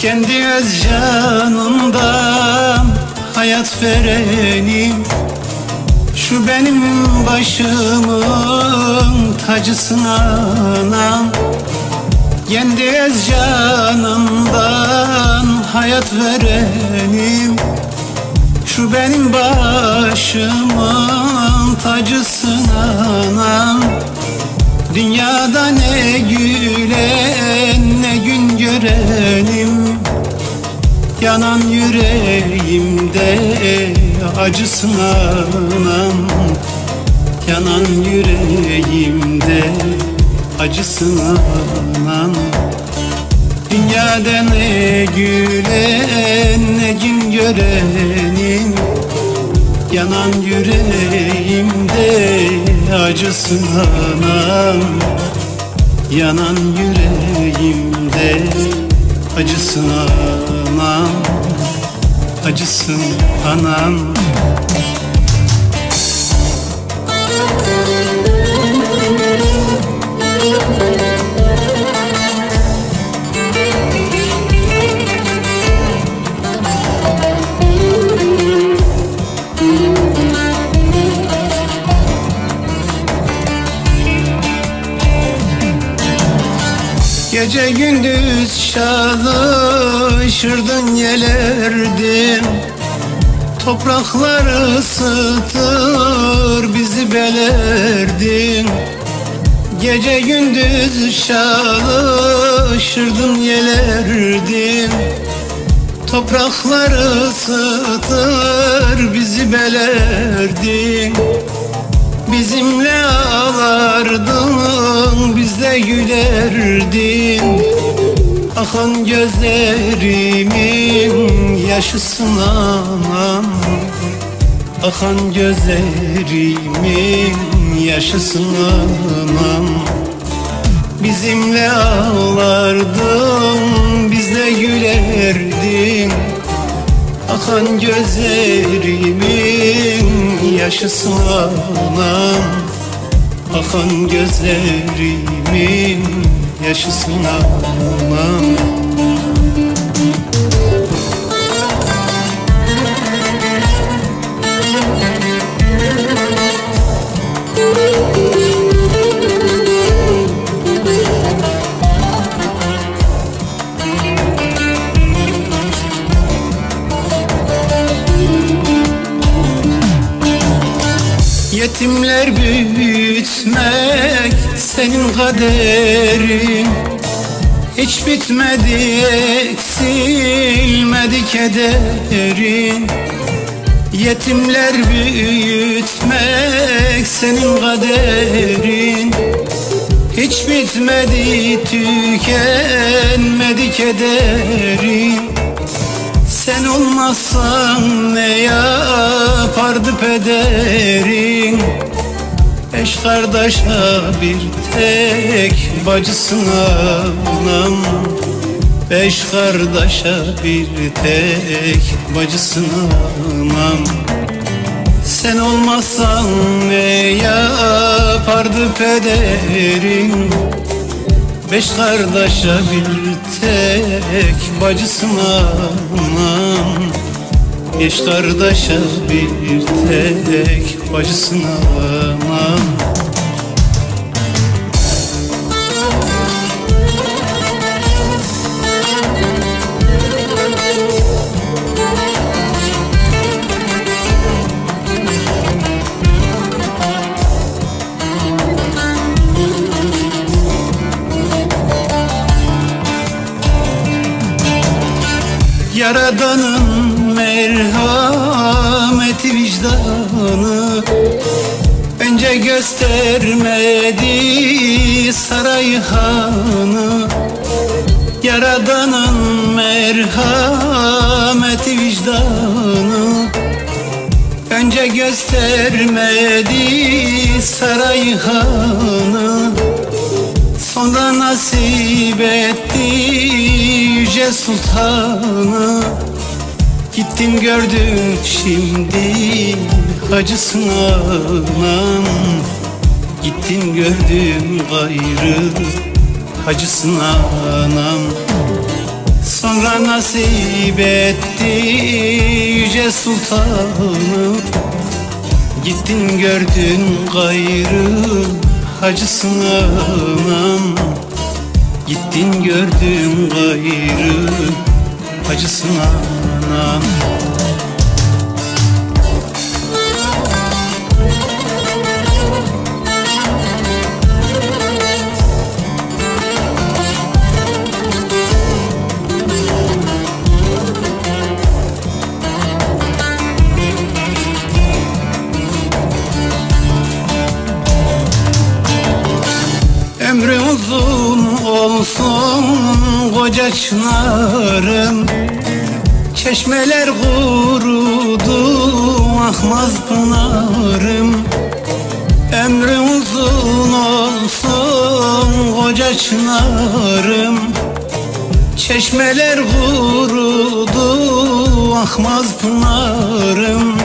Kendi öz canımdan hayat verenim. Şu benim başımın tacısın anam. Kendi öz canımdan hayat verenim. Şu benim başımın tacısın anam. Dünyada ne gülen Yanan yüreğimde acısın anam Yanan yüreğimde acısın anam Dünyada ne gülen ne gün görenim Yanan yüreğimde acısın anam Yanan yüreğimde acısın anam Acısın anam Gece gündüz çalışırdın yelerdin Topraklar ısıtır bizi belerdin Gece gündüz çalışırdın yelerdin Topraklar ısıtır bizi belerdin Bizimle ağlardın, bizle gülerdin. Akan gözlerimin yaşısın anam. Akan gözlerimin yaşısın anam. Bizimle ağlardın, bizle gülerdin. Akan gözlerimin yaşısın anam Akan gözlerimin yaşısın anam Yetimler büyütmek senin kaderin. Hiç bitmedi eksilmedi kederin. Yetimler büyütmek senin kaderin. Hiç bitmedi tükenmedi kederin. Sen olmazsan ne yapardı pederin Beş kardeşe bir tek bacısın anam Beş kardeşe bir tek bacısın anam Sen olmazsan ne yapardı pederin Beş kardeşe bir tek bacısın anam Beş kardeşe bir tek bacısın anam Yaradanın merhameti vicdanı. Önce göstermedi saray hanı. Yaradanın merhameti vicdanı. Önce göstermedi saray hanı. Sonra nasip etti yüce sultanı Gittim gördüm şimdi acısın anam. Gittim gördüm gayrı acısın anam. Sonra nasip etti yüce sultanım Gittin gördün gayrı hacısın anam Gittin gördün gayrı hacısın anam Ömrü uzun olsun koca çınarım. Çeşmeler kurudu ahmaz pınarım. Ömrü uzun olsun koca çınarım. Çeşmeler kurudu ahmaz pınarım.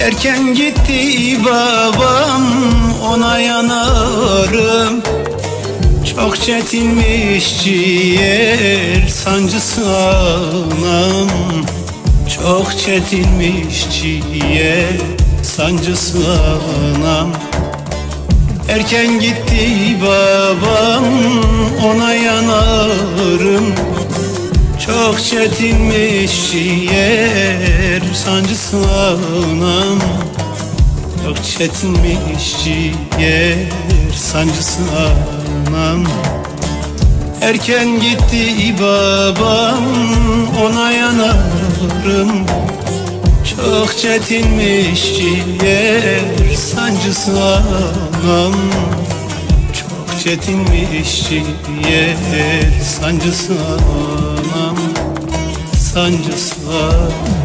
Erken gitti babam ona yanarım Çok çetinmiş ciğer sancısı anam. Çok çetinmiş ciğer sancısı anam. Erken gitti babam ona yanarım. Çok çetinmiş ciğer sancısı anam. Çok çetinmiş ciğer sancısı anam Erken gitti babam ona yanarım. Çok çetinmiş ciğer sancısı anam çok çetinmiş ciğer sancısı anam Sancısı anam